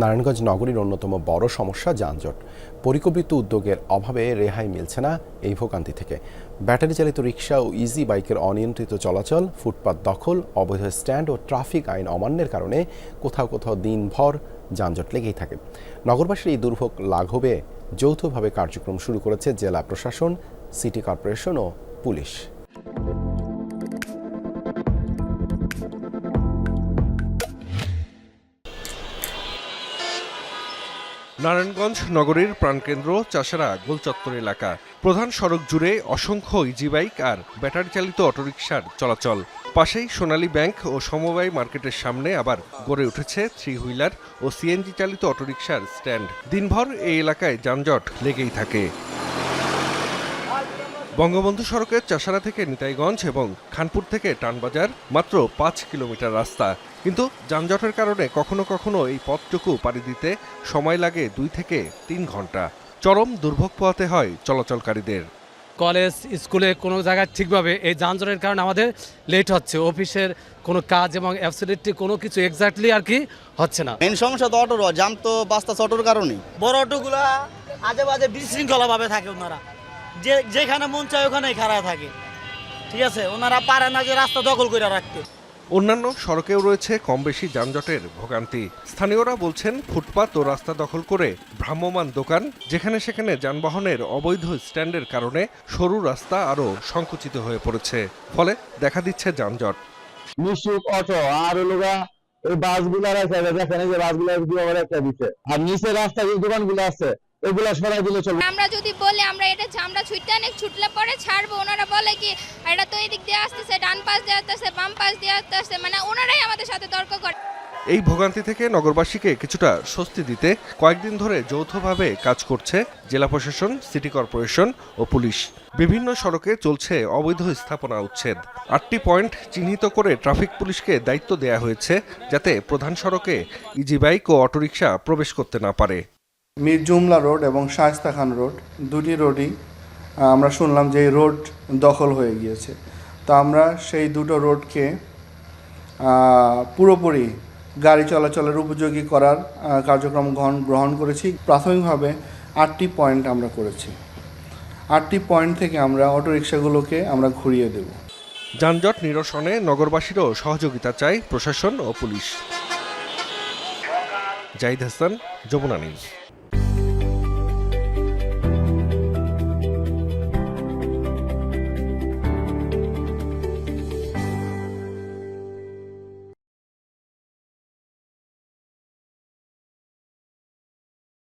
নারায়ণগঞ্জ নগরীর অন্যতম বড় সমস্যা যানজট। পরিকল্পিত উদ্যোগের অভাবে রেহাই মিলছে না এই ভোগান্তি থেকে। ব্যাটারি চালিত রিক্সা ও ইজি বাইকের অনিয়ন্ত্রিত চলাচল, ফুটপাত দখল, অবৈধ স্ট্যান্ড ও ট্রাফিক আইন অমান্যের কারণে কোথাও কোথাও দিনভর যানজট লেগেই থাকে। নগরবাসীর এই দুর্ভোগ লাঘবে যৌথভাবে কার্যক্রম শুরু করেছে জেলা প্রশাসন সিটি কর্পোরেশন ও পুলিশ। নারায়ণগঞ্জ নগরীর প্রাণকেন্দ্র চাষারা গোলচত্বর এলাকা। প্রধান সড়ক জুড়ে অসংখ্য ইজি বাইক আর ব্যাটারি চালিত অটোরিকশার চলাচল। পাশেই সোনালী ব্যাংক ও সমবায় মার্কেটের সামনে আবার গড়ে উঠেছে থ্রি হুইলার ও সিএনজি চালিত অটোরিকশার স্ট্যান্ড। দিনভর এই এলাকায় যানজট লেগেই থাকে। বঙ্গবন্ধু সড়কের চাষারা থেকে নিতাইগঞ্জ এবং খানপুর থেকে টানবাজার মাত্র পাঁচ কিলোমিটার রাস্তা। কিন্তু যানজটের কারণে কখনো কখনো এই পথটুকু পাড়ি দিতে সময় লাগে দুই থেকে তিন ঘণ্টা। চরম দুর্ভোগ পোহাতে হয় চলাচলকারীদের। কলেজ স্কুলে কোনো জায়গায় ঠিকভাবে এই যানজটের কারণে আমাদের লেট হচ্ছে। অফিসের কোনো কাজ এবং অ্যাবসলিটলি কোনো কিছু এক্স্যাক্টলি আর কি হচ্ছে না। মেন সমস্যা তো অটোর জাম তো বাস্তা অটোর কারণেই। বড় অটোগুলা আজে বাজে বিশৃঙ্খলাভাবে থাকে ওনারা। যে যেখানে মন চায় ওখানেই খাড়া থাকে। ঠিক আছে? ওনারা পারে না যে রাস্তা দখল করে রাখতে। অন্যান্য সড়কেও রয়েছে কম বেশি যানজটের ভোগান্তি। স্থানীয়রা বলছেন ফুটপাত ও রাস্তা দখল করে ভ্রাম্যমাণ দোকান যেখানে সেখানে যানবাহনের অবৈধ স্ট্যান্ডের কারণে সরু রাস্তা আরও সংকুচিত হয়ে পড়েছে। ফলে দেখা দিচ্ছে যানজট। মিশুক অটো। আর গা এই বাসগুলো রাখা দেখেন যে বাসগুলো একটা দিচ্ছে আর নিচে রাস্তা যে দোকানগুলো আছে এগুলা সরাই দিলে চলবে আমরা যদি বলি আমরা এটা আমরা ছুটতে অনেক ছুটলে পরে ছাড়বো। ওনারা বলে কি এটা তো এদিক দিয়ে আসতেছে ডান পাশ দিয়ে আসতেছে বাম পাশ দিয়ে আসতেছে। মানে ওনারাই আমাদের সাথে তর্ক করে। এই ভোগান্তি থেকে নগরবাসীকে কিছুটা স্বস্তি দিতে কয়েকদিন ধরে যৌথভাবে কাজ করছে জেলা প্রশাসন সিটি কর্পোরেশন ও পুলিশ। বিভিন্ন সড়কে চলছে অবৈধ স্থাপনা উচ্ছেদ। আটটি পয়েন্ট চিহ্নিত করে ট্রাফিক পুলিশকে দায়িত্ব দেয়া হয়েছে যাতে প্রধান সড়কে ইজি বাইক ও অটোরিকশা প্রবেশ করতে না পারে। মীর জুমলা রোড এবং শায়স্তা খান রোড, দুটি রোডই আমরা শুনলাম যে রোড দখল হয়ে গিয়েছে। তো আমরা সেই দুটো রোডকে পুরোপুরি গাড়ি চলাচলের উপযোগী করার কার্যক্রম গ্রহণ গ্রহণ করেছি। প্রাথমিকভাবে আটটি পয়েন্ট আমরা করেছি। আটটি পয়েন্ট থেকে আমরা অটোরিকশাগুলোকে আমরা ঘুরিয়ে দেব। যানজট নিরসনে নগরবাসীরও সহযোগিতা চায় প্রশাসন ও পুলিশ। জাহিদ হাসান, যমুনা নিউজ।